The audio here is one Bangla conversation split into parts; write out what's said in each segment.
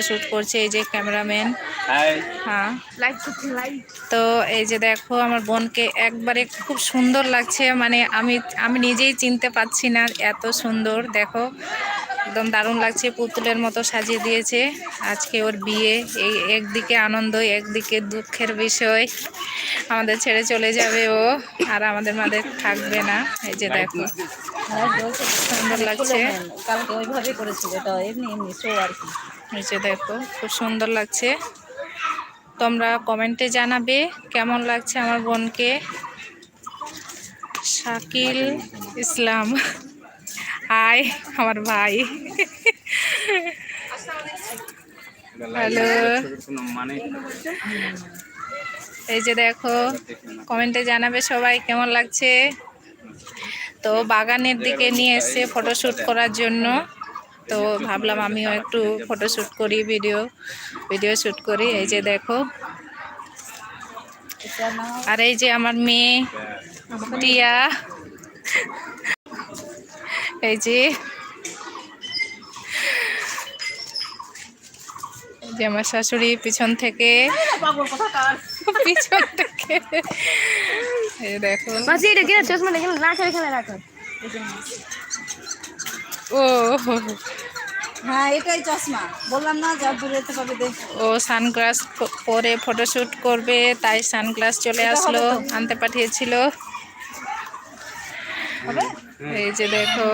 শ্যুট করছে এই যে ক্যামেরাম্যান। হাই হ্যাঁ। তো এই যে দেখো আমার বোনকে একবারে খুব সুন্দর লাগছে। মানে আমি আমি নিজেই চিনতে পাচ্ছি না এত সুন্দর দেখো। একদম দারুণ লাগছে, পুতুলের মতো সাজিয়ে দিয়েছে। আজকে ওর বিয়ে, এই একদিকে আনন্দ একদিকে দুঃখের বিষয়। আমাদের ছেড়ে চলে যাবে ও, আর আমাদের মাঝে থাকবে না। এই যে দেখো, সুন্দর লাগছে। আর এই যে দেখো, খুব সুন্দর লাগছে। তোমরা কমেন্টে জানাবে কেমন লাগছে আমার বোনকে। শাকিল ইসলাম। হাই আমার ভাই। হ্যালো। এই যে দেখো কমেন্টে জানাবে সবাই কেমন লাগছে? তো বাগানের দিকে নিয়ে এসছে ফটোশ্যুট করার জন্য। তো ভাবলাম আমিও একটু ফটোশ্যুট করি ভিডিও ভিডিও শ্যুট করি। এই যে দেখো। আর এই যে আমার মেয়ে, টিয়া। এই যে। যে আমার শাশুড়ি পিছন থেকে। পিছন থেকে। ও। হ্যাঁ এটাই চশমা। বললাম না যা দূরে যেতে ও সানগ্লাস পরে ফটোশ্যুট করবে তাই সানগ্লাস চলে আসলো আনতে পাঠিয়েছিল। হবে? এই যে দেখো।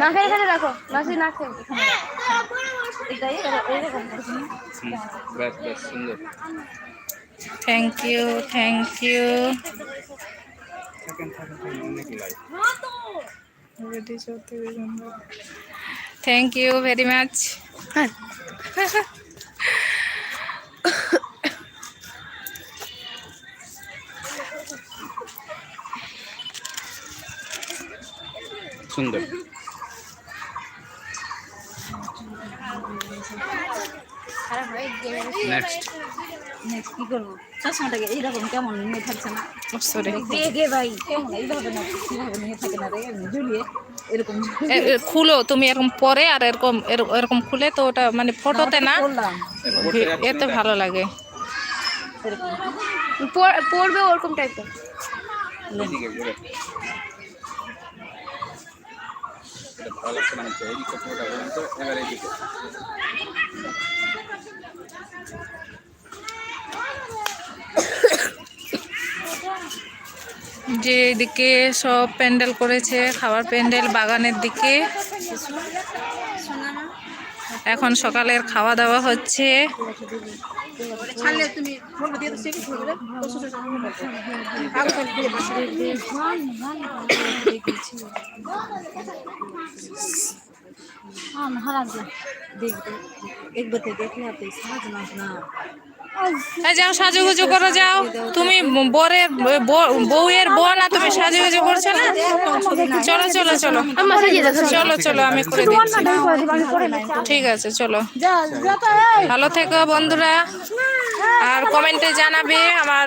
নাকের এখানে রাখো মাসি সুন্দর। Thank you thank you thank you very much সুন্দর। নেক্সট নেক্সট কি করব? চশমাটাকে এইরকম কেমন নিয়ে থাকছে না? সরি দে দে ভাই? কেমন? এইভাবে না কীভাবে নিয়ে থাকে না রে ঝুলিয়ে এরকম খুলো তুমি এরকম পরে আর এরকম এর- এরকম খুলে তো ওটা মানে ফটোতে না? এতে ভালো লাগে। পড়বে ওরকম টাইপের না হচ্ছে এবার এইদিকে যে এদিকে সব প্যান্ডেল করেছে, খাবার প্যান্ডেল, বাগানের দিকে। এখন সকালের খাওয়া দাওয়া হচ্ছে। ছাড়লে তুমি বলবে দিয়ে তো সে কি করবে তো ছোট ছোট কাগজ দিয়ে বসে हाँ महाराज देख एक बार देख ले आते साज ना ना এই যাও সাজুগুজু করে যাও তুমি বরের ব- বউয়ের বোন আর তুমি সাজুগুজু করছো না চলো চলো চলো চলো চলো আমি করে দিচ্ছি ঠিক আছে চলো ভালো থেকো বন্ধুরা আর কমেন্টে জানাবে আমার